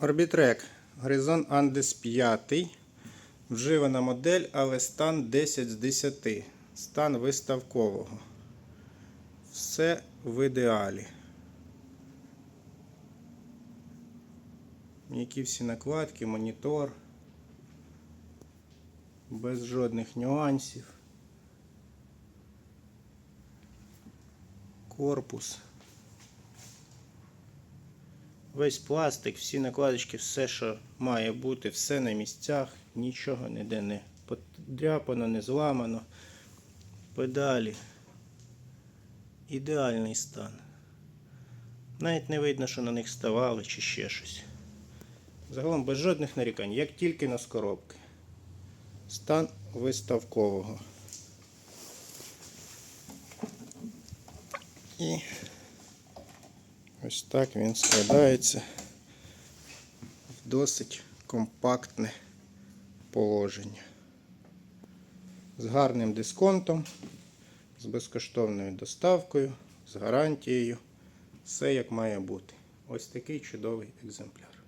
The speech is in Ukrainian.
Orbitrek Horizon Andes 5. Вживана модель, але стан 10 з 10. Стан виставкового. Все в ідеалі. М'які всі накладки, монітор. Без жодних нюансів. Корпус. Весь пластик, всі накладочки, все, що має бути, все на місцях, нічого ніде не подряпано, не зламано. Педалі. Ідеальний стан. Навіть не видно, що на них ставали чи ще щось. Загалом без жодних нарікань, як тільки на коробки. Стан виставкового. І ось так він складається в досить компактне положення. З гарним дисконтом, з безкоштовною доставкою, з гарантією. Все як має бути. Ось такий чудовий екземпляр.